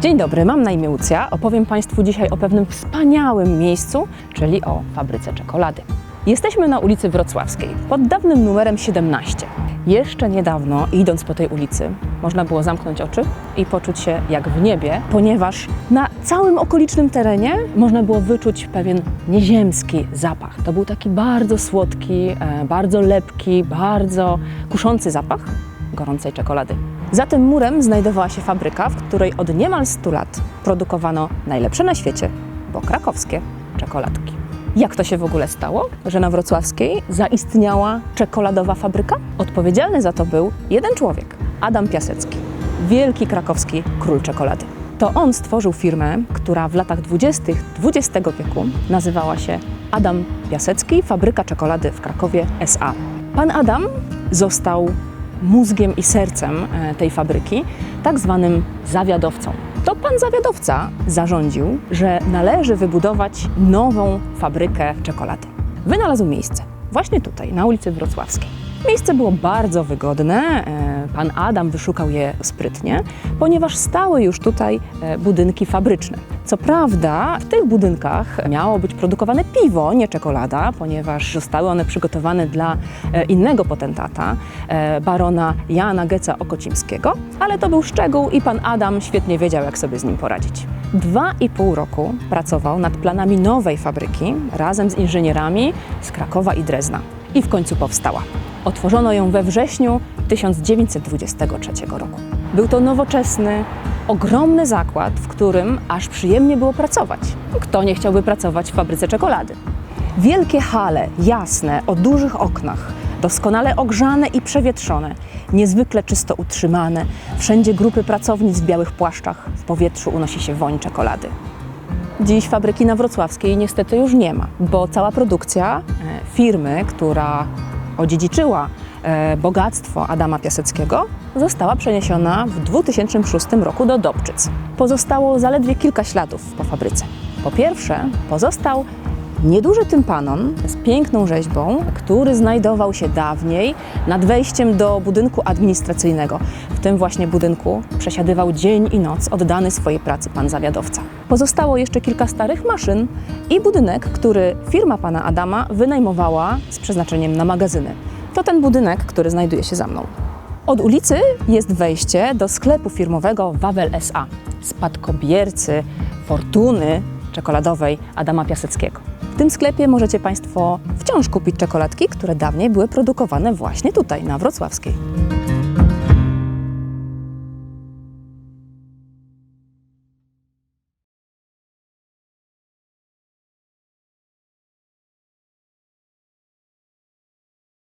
Dzień dobry, mam na imię Łucja. Opowiem Państwu dzisiaj o pewnym wspaniałym miejscu, czyli o fabryce czekolady. Jesteśmy na ulicy Wrocławskiej, pod dawnym numerem 17. Jeszcze niedawno, idąc po tej ulicy, można było zamknąć oczy i poczuć się jak w niebie, ponieważ na całym okolicznym terenie można było wyczuć pewien nieziemski zapach. To był taki bardzo słodki, e, bardzo lepki, bardzo kuszący zapach gorącej czekolady. Za tym murem znajdowała się fabryka, w której od niemal 100 lat produkowano najlepsze na świecie, bo krakowskie czekoladki. Jak to się w ogóle stało, że na Wrocławskiej zaistniała czekoladowa fabryka? Odpowiedzialny za to był jeden człowiek, Adam Piasecki, wielki krakowski król czekolady. To on stworzył firmę, która w latach 20. XX wieku nazywała się Adam Piasecki, Fabryka Czekolady w Krakowie SA. Pan Adam został mózgiem i sercem e, tej fabryki, tak zwanym zawiadowcą. To pan zawiadowca zarządził, że należy wybudować nową fabrykę czekolady. Wynalazł miejsce właśnie tutaj, na ulicy Wrocławskiej. Miejsce było bardzo wygodne. e, Pan Adam wyszukał je sprytnie, ponieważ stały już tutaj e, budynki fabryczne. Co prawda, w tych budynkach miało być produkowane piwo, nie czekolada, ponieważ zostały one przygotowane dla e, innego potentata, barona Jana Geca Okocimskiego, ale to był szczegół i pan Adam świetnie wiedział, jak sobie z nim poradzić. Dwa i pół roku pracował nad planami nowej fabryki razem z inżynierami z Krakowa i Drezna. I w końcu powstała. Otworzono ją we wrześniu 1923 roku. Był to nowoczesny, ogromny zakład, w którym aż przyjemnie było pracować. Kto nie chciałby pracować w fabryce czekolady? Wielkie hale, jasne, o dużych oknach, doskonale ogrzane i przewietrzone, niezwykle czysto utrzymane, wszędzie grupy pracownic w białych płaszczach, w powietrzu unosi się woń czekolady. Dziś fabryki na Wrocławskiej niestety już nie ma, bo cała produkcja e, firmy, która odziedziczyła e, bogactwo Adama Piaseckiego, została przeniesiona w 2006 roku do Dobczyc. Pozostało zaledwie kilka śladów po fabryce. Po pierwsze, pozostał nieduży tympanon z piękną rzeźbą, który znajdował się dawniej nad wejściem do budynku administracyjnego. W tym właśnie budynku przesiadywał dzień i noc oddany swojej pracy pan zawiadowca. Pozostało jeszcze kilka starych maszyn i budynek, który firma pana Adama wynajmowała z przeznaczeniem na magazyny. To ten budynek, który znajduje się za mną. Od ulicy jest wejście do sklepu firmowego Wawel SA, spadkobiercy fortuny czekoladowej Adama Piaseckiego. Tym sklepie możecie Państwo wciąż kupić czekoladki, które dawniej były produkowane właśnie tutaj, na Wrocławskiej.